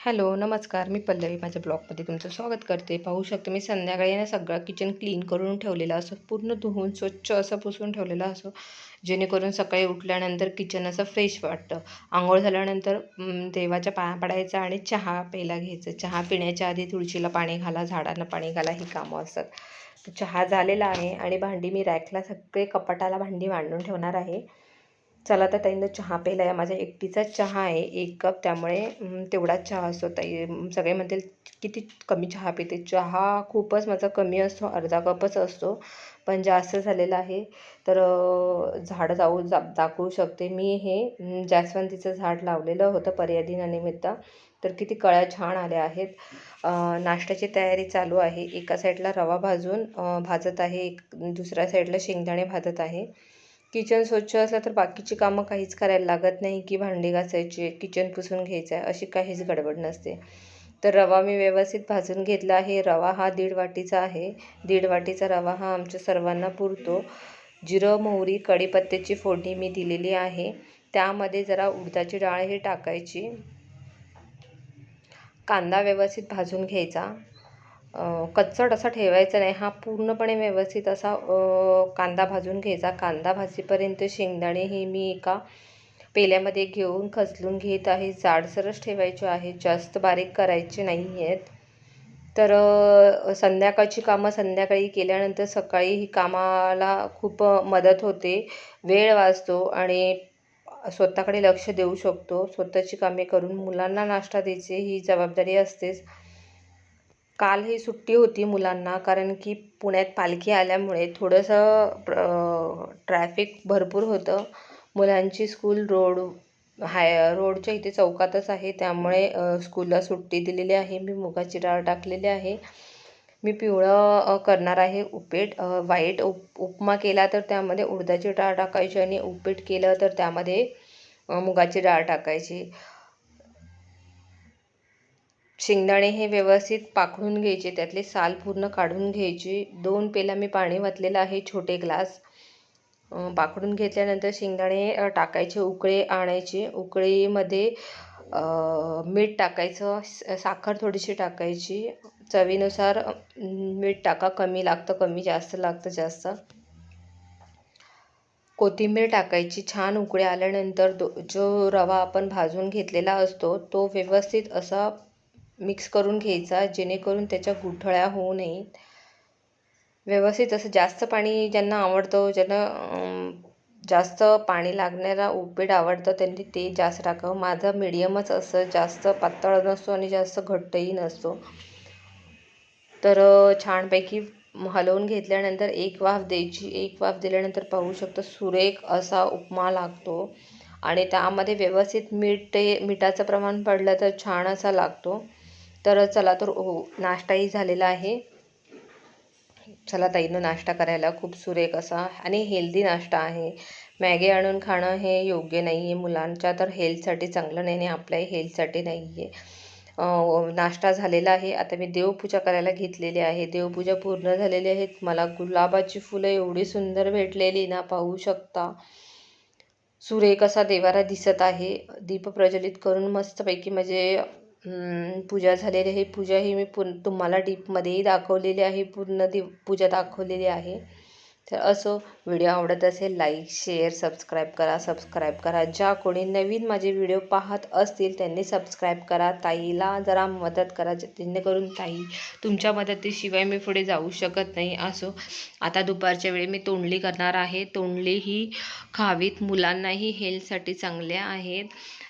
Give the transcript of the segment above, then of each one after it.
Hello नमस्कार. मी पल्लवी. माझ्या ब्लॉगमध्ये तुमचं स्वागत करते. पाहू शकते मी संध्याकाळी ना सगळं किचन क्लीन करून ठेवलेलं असं पूर्ण धुवून स्वच्छ असं पुसून ठेवलेलं असो जेणेकरून सकाळी उठल्यानंतर किचन असं फ्रेश वाटतं. आंघोळ झाल्यानंतर देवाच्या पाया पडायचं आणि चहा प्यायला घ्यायचं. चहा पिण्याच्या आधी तुळशीला पाणी घाला झाडांना पाणी घाला ही कामं असतात. चहा झालेला आहे आणि भांडी मी रॅकला सगळे कपाटाला भांडी मांडून ठेवणार आहे. चला तर ताईनं चहा प्यायला आहे माझ्या एकटीचाच चहा आहे एक कप. त्यामुळे तेवढाच चहा असतो ताई. सगळे म्हणतील किती कमी चहा पिते. चहा खूपच माझा कमी असतो अर्धा कपच असतो. पण जास्त झालेला आहे. तर झाडं जाऊ जा दाखवू शकते. मी हे जास्वंदीचं झाड लावलेलं होतं पर्यादिनानिमित्त. तर किती कळ्या छान आल्या आहेत. नाश्त्याची तयारी चालू आहे. एका साईडला रवा भाजून भाजत आहे. एक दुसऱ्या साईडला शेंगदाणे भाजत आहे. किचन स्वच्छ असलं तर बाकीची कामं काहीच करायला लागत नाही की भांडी घासायची किचन पुसून घ्यायचं आहे अशी काहीच गडबड नसते. तर रवा मी व्यवस्थित भाजून घेतला आहे. रवा हा दीड वाटीचा आहे. दीड वाटीचा रवा हा आमच्या सर्वांना पुरतो. जिरं मोहरी कढीपत्त्याची फोडणी मी दिलेली आहे. त्यामध्ये जरा उडदाची डाळ ही टाकायची. कांदा व्यवस्थित भाजून घ्यायचा. कच्चट असा ठेवायचा नाही. हा पूर्णपणे व्यवस्थित असा कांदा भाजून घ्यायचा. कांदा भाजीपर्यंत शेंगदाणे हे मी एका पेल्यामध्ये घेऊन खचलून घेत आहे. जाडसरच ठेवायचे आहे. जास्त बारीक करायचे नाही आहेत तर संध्याकाळची कामं संध्याकाळी केल्यानंतर सकाळी ही कामाला खूप मदत होते. वेळ वाचतो आणि स्वतःकडे लक्ष देऊ शकतो. स्वतःची कामे करून मुलांना नाश्ता द्यायची ही जबाबदारी असतेच. काल ही सुट्टी होती मुलांना कारण की पुण्यात पालखी आल्यामुळे थोडंसं ट्रॅफिक भरपूर होतं. मुलांची स्कूल रोड हाय रोडच्या इथे चौकातच आहे. त्यामुळे स्कूलला सुट्टी दिलेली आहे. मी मुगाची डाळ टाकलेली आहे. मी पिवळं करणार आहे उपीट. वाईट व्हाईट उप उपमा केला तर त्यामध्ये उडदाची डाळ टाकायची आणि उपेट केलं तर त्यामध्ये मुगाची डाळ टाकायची. शेंगदाणे हे व्यवस्थित पाखळून घ्यायचे त्यातले साल पूर्ण काढून घ्यायची. दोन पेला मी पाणी वाचलेलं आहे छोटे ग्लास. पाखडून घेतल्यानंतर शेंगदाणे टाकायचे उकळे आणायचे. उकळीमध्ये मीठ टाकायचं साखर थोडीशी टाकायची. चवीनुसार मीठ टाका कमी लागतं कमी जास्त लागतं जास्त. कोथिंबीर टाकायची छान उकळी आल्यानंतर दो जो रवा आपण भाजून घेतलेला असतो तो व्यवस्थित असा मिक्स करून घ्यायचा जेणेकरून त्याच्या गुठळ्या होऊ नयेत. व्यवस्थित असं जास्त पाणी ज्यांना आवडतं ज्यांना जास्त पाणी लागणारा उपीट आवडतं त्यांनी ते जास्त टाकावं. माझं मिडियमच असं जास्त पातळ नसतो आणि जास्त घट्टही नसतो. तर छानपैकी हलवून घेतल्यानंतर एक वाफ द्यायची. एक वाफ दिल्यानंतर पाहू शकतो सुरेख असा उपमा लागतो. आणि त्यामध्ये व्यवस्थित मीठ ते मिठाचं प्रमाण पडलं तर छान असा लागतो. तर चला तर हो नाश्ताही झालेला आहे. चला ताईनं नाश्ता करायला खूप सुरेख असा आणि हेल्दी नाश्ता आहे. मॅगी आणून खाणं हे योग्य नाही आहे मुलांच्या तर हेल्थसाठी चांगलं नाही आणि आपल्याही हेल्थसाठी नाही आहे नाश्ता झालेला आहे. आता मी देवपूजा करायला घेतलेली आहे. देवपूजा पूर्ण झालेली आहे मला गुलाबाची फुलं एवढी सुंदर भेटलेली ना पाहू शकता. सुरेख असा देवारा दिसत आहे. दीप प्रज्वलित करून मस्तपैकी म्हणजे पूजा झालेली आहे. पूजा ही मी पूर्ण तुम्हाला डीपमध्येही दाखवलेली आहे. पूर्ण दिव पूजा दाखवलेली आहे. तर असो व्हिडिओ आवडत असेल लाईक शेअर सबस्क्राईब करा. सबस्क्राईब करा. ज्या कोणी नवीन माझे व्हिडिओ पाहत असतील त्यांनी सबस्क्राईब करा. ताईला जरा मदत करा जेणेकरून ताई तुमच्या मदतीशिवाय मी पुढे जाऊ शकत नाही. असो आता दुपारच्या वेळी मी तोंडली करणार आहे. तोंडली ही खावीत. मुलांनाही हेल्थसाठी चांगल्या आहेत.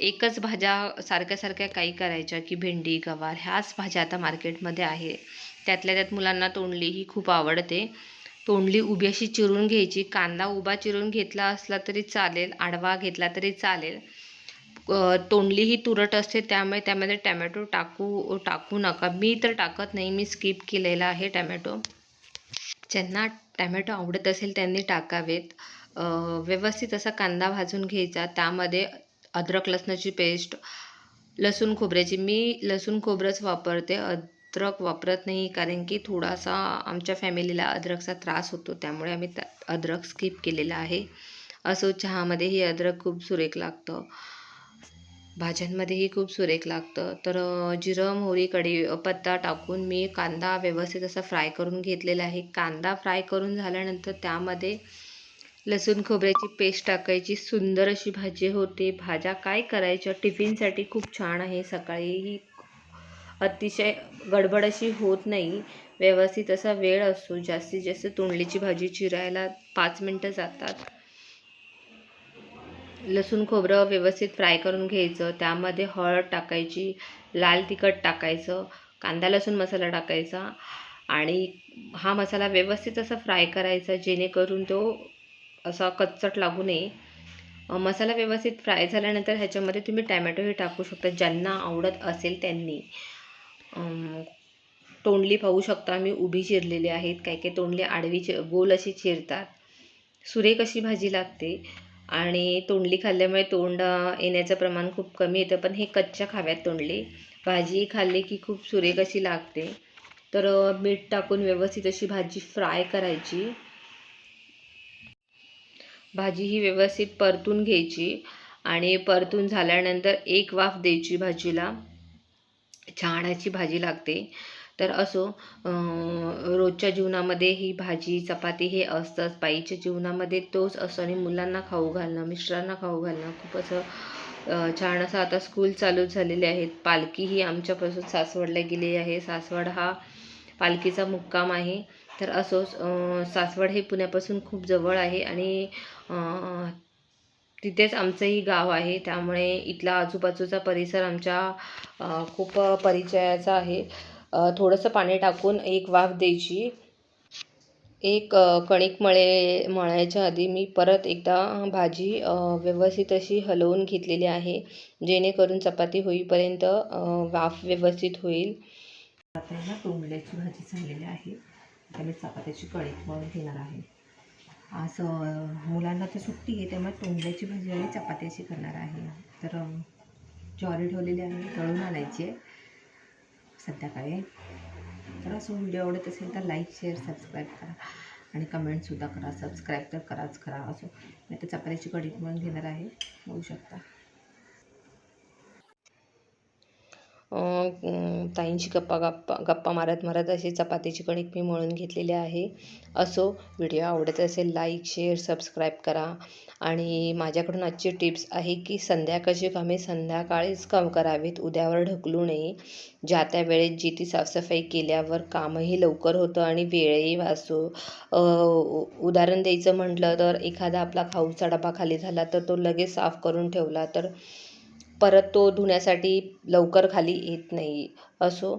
एकच भाज्या सारख्या सारख्या काही करायच्या की भेंडी गवार ह्याच भाज्या आता मार्केटमध्ये आहे. त्यातल्या त्यात मुलांना तोंडली ही खूप आवडते. तोंडली उभी अशी चिरून घ्यायची कांदा उभा चिरून घेतला असला तरी चालेल आडवा घेतला तरी चालेल. तोंडली ही तुरट असते त्यामुळे त्यामध्ये टॅमॅटो टाकू टाकू नका. मी तर टाकत नाही मी स्किप केलेला आहे टॅमॅटो. ज्यांना टॅमॅटो आवडत असेल त्यांनी टाकावेत. व्यवस्थित असा कांदा भाजून घ्यायचा. त्यामध्ये अद्रक लसणाची पेस्ट लसूण खोबऱ्याची. मी लसूण खोबरंच वापरते अद्रक वापरत नाही कारण की थोडासा आमच्या फॅमिलीला अद्रकचा त्रास होतो त्यामुळे आम्ही त्या अद्रक स्किप केलेला आहे. असो चहामध्येही अद्रक खूप सुरेख लागतं भाज्यांमध्येही खूप सुरेख लागतं. तर जिरं मोहरी कढीपत्ता टाकून मी कांदा व्यवस्थित असा फ्राय करून घेतलेला आहे. कांदा फ्राय करून झाल्यानंतर त्यामध्ये लसूण खोबऱ्याची पेस्ट टाकायची. सुंदर अशी भाजी होते. भाज्या काय करायच्या? टिफिनसाठी खूप छान आहे. सकाळीही अतिशय गडबड अशी होत नाही. व्यवस्थित असा वेळ असतो. जास्तीत जास्त तोंडलीची भाजी चिरायला पाच मिनटं जातात. लसूण खोबरं व्यवस्थित फ्राय करून घ्यायचं. त्यामध्ये हळद टाकायची लाल तिखट टाकायचं कांदा लसूण मसाला टाकायचा आणि हा मसाला व्यवस्थित असा फ्राय करायचा जेणेकरून तो असा कच्चट लागू नये. मसाला व्यवस्थित फ्राय झाल्यानंतर ह्याच्यामध्ये तुम्ही टॅमॅटोही टाकू शकता. ज्यांना आवडत असेल त्यांनी. तोंडली पाहू शकता. मी उभी चिरलेली आहेत. काही काही तोंडली आडवी चि गोल अशी चिरतात. सुरेख अशी भाजी लागते. आणि तोंडली खाल्ल्यामुळे तोंड येण्याचं प्रमाण खूप कमी येतं. पण हे कच्च्या खाव्यात तोंडली. भाजी खाल्ली की खूप सुरेख अशी लागते. तर मीठ टाकून व्यवस्थित अशी भाजी फ्राय करायची. भाजी ही व्यवस्थित परतून घ्यायची आणि परतून झाल्यानंतर एक वाफ द्यायची भाजीला. छान अशी भाजी लागते. तर असो रोजच्या जीवनामध्ये ही भाजी चपाती हे असतंच. बाईच्या जीवनामध्ये तोच असतो आणि मुलांना खाऊ घालणं मिस्टरांना खाऊ घालणं खूप असं छान असं आता स्कूल चालू झालेले आहेत. पालखी ही आमच्यापासून सासवडला गेली आहे. सासवड हा पालखीचा मुक्काम आहे. तर असोच सासवड हे पुण्यापासून खूप जवळ आहे आणि तिथेच आमचंही गाव आहे. त्यामुळे इथला आजूबाजूचा परिसर आमच्या खूप परिचयाचा आहे. थोडंसं पाणी टाकून एक वाफ द्यायची. एक कणिक मळे मळायच्या आधी मी परत एकदा भाजी व्यवस्थित अशी हलवून घेतलेली आहे जेणेकरून चपाती होईपर्यंत वाफ व्यवस्थित होईल. आता भाजी झालेली आहे. आता मी चपात्याची कळी म्हणून घेणार आहे. आज मुलांना तर सुट्टी आहे त्यामुळे तोंडल्याची भाजी आणि चपाती अशी करणार आहे. तर ज्वारी ठेवलेली आहे तळून आणायची आहे. संध्याकाळी. तर असं व्हिडिओ आवडत असेल तर लाईक शेअर सबस्क्राईब करा. आणि कमेंटसुद्धा करा. सबस्क्राईब तर कराच करा. असो. मी आता चपात्याची कढी म्हणून घेणार आहे. होऊ शकता. ताईंशी गप्पा गप्पा गप्पा मारत मारत अशी चपातीची कणिक मी मळून घेतलेली आहे. असो व्हिडिओ आवडत असेल लाईक शेअर सबस्क्राईब करा. आणि माझ्याकडून आजची टिप्स आहे की संध्याकाळची कामे संध्याकाळीच काम करावीत उद्यावर ढकलू नये. ज्या त्या वेळेत जी ती साफसफाई केल्यावर कामही लवकर होतं आणि वेळही वाचतो. उ- उदाहरण द्यायचं म्हटलं तर एखादा आपला खाऊचा डबा खाली झाला तर तो लगेच साफ करून ठेवला तर परत तो धुण्यासाठी लवकर खाली येत नाही. असो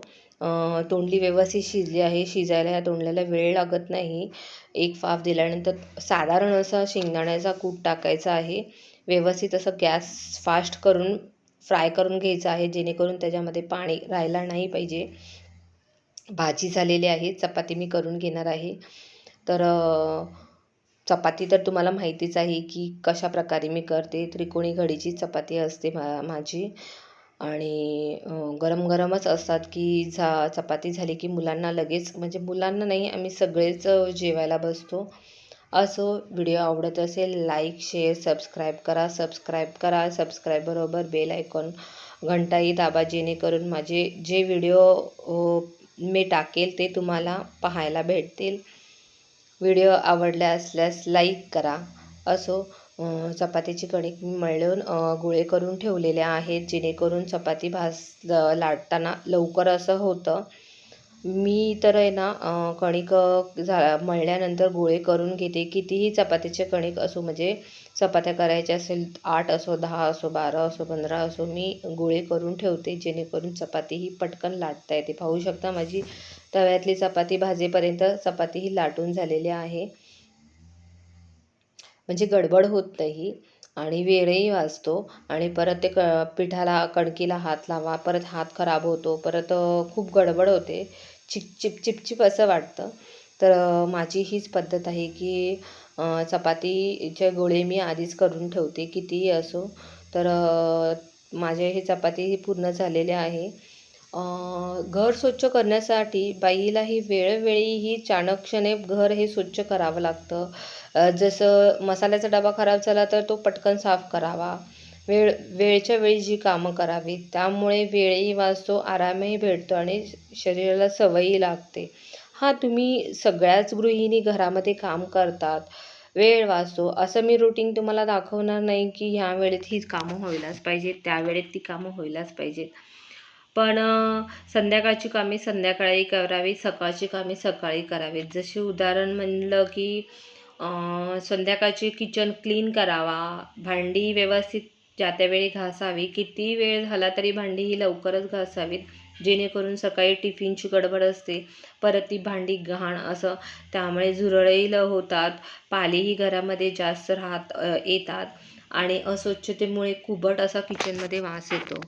तोंडली व्यवस्थित शिजली आहे शिजायला ह्या तोंडल्याला वेळ लागत नाही. एक फाफ दिल्यानंतर साधारण असा शेंगदाण्याचा कूट टाकायचा आहे. व्यवस्थित असं गॅस फास्ट करून फ्राय करून घ्यायचा आहे जेणेकरून त्याच्यामध्ये पाणी राहायला नाही पाहिजे. भाजी झालेली आहे चपाती मी करून घेणार आहे. तर चपाती तर तुम्हाला माहितीच आहे की कशा प्रकारे मी करते. त्रिकोणी घडीची चपाती असते मा माझी. आणि गरम गरमच असतात की झा चपाती झाली की मुलांना लगेच म्हणजे मुलांना नाही आम्ही सगळेच जेवायला बसतो. असो व्हिडिओ आवडत असेल लाईक शेअर सबस्क्राईब करा सबस्क्राईब करा सबस्क्राईबबरोबर बेल आयकॉन घंटाही दाबा जेणेकरून माझे जे व्हिडिओ मी टाकेल ते तुम्हाला पाहायला भेटतील. व्हिडिओ आवडला असल्यास लाईक करा. असो चपातीची कणिक मी मळून गुळे गोळे करून ठेवलेले आहेत जेणेकरून चपाती भास लाटताना लवकर असं होतं. मी तर आहे ना कणिक झा मळल्यानंतर गोळे करून घेते. कितीही चपातीचे कणिक असो म्हणजे चपात्या करायच्या असेल आठ असो दहा असो बारा असो पंधरा असो मी गोळे करून ठेवते जेणेकरून चपाती ही पटकन लाटता येते. पाहू शकता माझी तव्यातली चपाती भाजेपर्यंत चपाती ही लाटून झालेली आहे. म्हणजे गडबड होत नाही आणि वेळही वाचतो आणि परत ते क पिठाला कणकीला हात लावा परत हात खराब होतो परत खूप गडबड होते. चिपचिप चिपचिप असं वाटतं. तर माझी हीच पद्धत आहे की चपातीचे गोळे मी आधीच करून ठेवते कितीही असो. तर माझे हे चपाती ही पूर्ण झालेले आहे. घर स्वच्छ करण्यासाठी बाईलाही वेळोवेळी ही चाणक्षणे घर हे स्वच्छ करावं लागतं. जसं मसाल्याचा डबा खराब झाला तर तो पटकन साफ करावा. वेळ वेळच्या वेळी जी कामं करावी त्यामुळे वेळही वाचतो आरामही भेटतो आणि शरीराला सवयही लागते. हां तुम्ही सगळ्याच गृहिणी घरामध्ये काम करतात वेळ वाचतो. असं मी रुटीन तुम्हाला दाखवणार नाही की ह्या वेळेत हीच कामं व्हायलाच पाहिजेत त्या वेळेत ती कामं व्हायलाच पाहिजेत. पण संध्याकाळची कामे संध्याकाळी करावी सकाळची कामे सकाळी करावीत. जसे उदाहरण म्हणलं की संध्याकाळची किचन क्लीन करावा भांडी व्यवस्थित ज्या त्यावेळी घासावी किती वेळ झाला तरी भांडी ही लवकरच घासावीत जेणेकरून सकाळी टिफिनची गडबड असते परत ती भांडी घाण असं. त्यामुळे झुरळही ल होतात पालीही घरामध्ये जास्त राहत येतात आणि अस्वच्छतेमुळे कुबट असा किचनमध्ये वास येतो.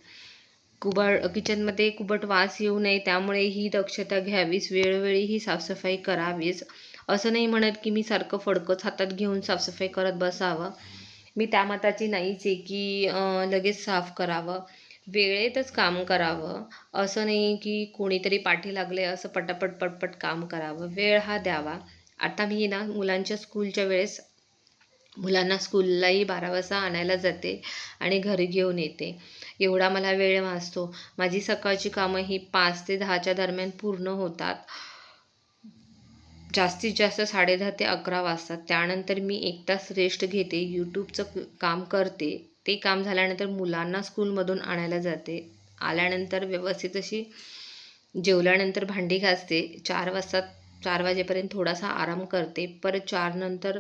कुबट किचनमध्ये कुबट वास येऊ नये त्यामुळे ही दक्षता घ्यावीच वेळोवेळी ही साफसफाई करावीच असं नाही म्हणत की मी सारखं फडकंच हातात घेऊन साफसफाई करत बसावं. मी त्या मताची नाहीच आहे की लगेच साफ करावं. वेळेतच काम करावं. असं नाही की कोणीतरी पाठी लागले असं पटापट पटपट काम करावं. वेळ हा द्यावा. आता मी ना मुलांच्या स्कूलच्या वेळेस मुलांना स्कूललाही बारा वाजता आणायला जाते आणि घरी घेऊन येते. एवढा मला वेळ वाचतो. माझी सकाळची कामं ही पाच ते दहाच्या दरम्यान पूर्ण होतात. जास्तीत जास्त साडेदहा ते अकरा वाजतात. त्यानंतर मी एक तास रेस्ट घेते. यूट्यूबचं काम करते. ते काम झाल्यानंतर मुलांना स्कूलमधून आणायला जाते. आल्यानंतर व्यवस्थित अशी जेवल्यानंतर भांडी घासते. चार वाजता चार वाजेपर्यंत थोडासा आराम करते. परत चारनंतर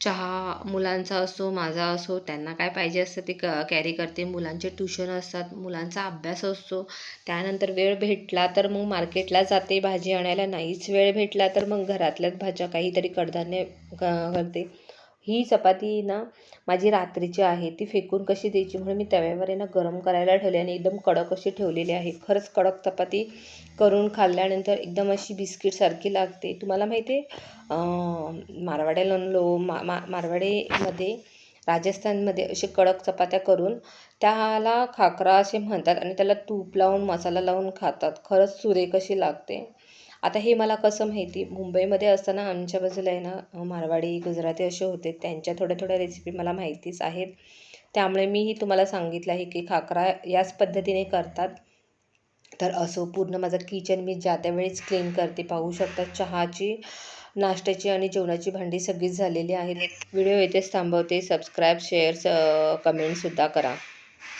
चहा मुलांचा असो माझा असो त्यांना काय पाहिजे असतं ते क कॅरी करते. मुलांचे ट्युशन असतात मुलांचा अभ्यास असतो. त्यानंतर वेळ भेटला तर मग मार्केटला जाते भाजी आणायला. नाहीच वेळ भेटला तर मग घरातल्याच भाज्या काहीतरी कडधान्य करते ही चपाती ना माझी रात्रीची आहे ती फेकून कशी द्यायची म्हणून मी तव्यावर आहे ना गरम करायला ठेवली आणि एकदम कडक अशी ठेवलेली आहे. खरंच कडक चपाती करून खाल्ल्यानंतर एकदम अशी बिस्किटसारखी लागते. तुम्हाला माहिती आहे मारवाड्याला लो मा मा मारवाडीमध्ये राजस्थानमध्ये असे कडक चपात्या करून त्याला खाकरा असे म्हणतात आणि त्याला तूप लावून मसाला लावून खातात. खरंच सुरेख अशी लागते. आता हे मला कसं माहिती? मुंबईमध्ये असताना आमच्या बाजूला आहे ना मारवाडी गुजराती असे होते. त्यांच्या थोड्या थोड्या रेसिपी मला माहितीच आहेत. त्यामुळे मीही तुम्हाला सांगितलं आहे की खाकरा याच पद्धतीने करतात. तर असो पूर्ण माझं किचन मी ज्या त्यावेळेस क्लीन करते पाहू शकता चहाची नाश्त्याची आणि जेवणाची भांडी सगळीच झालेली आहेत. व्हिडिओ येथेच थांबवते. सबस्क्राईब शेअर्स कमेंटसुद्धा करा.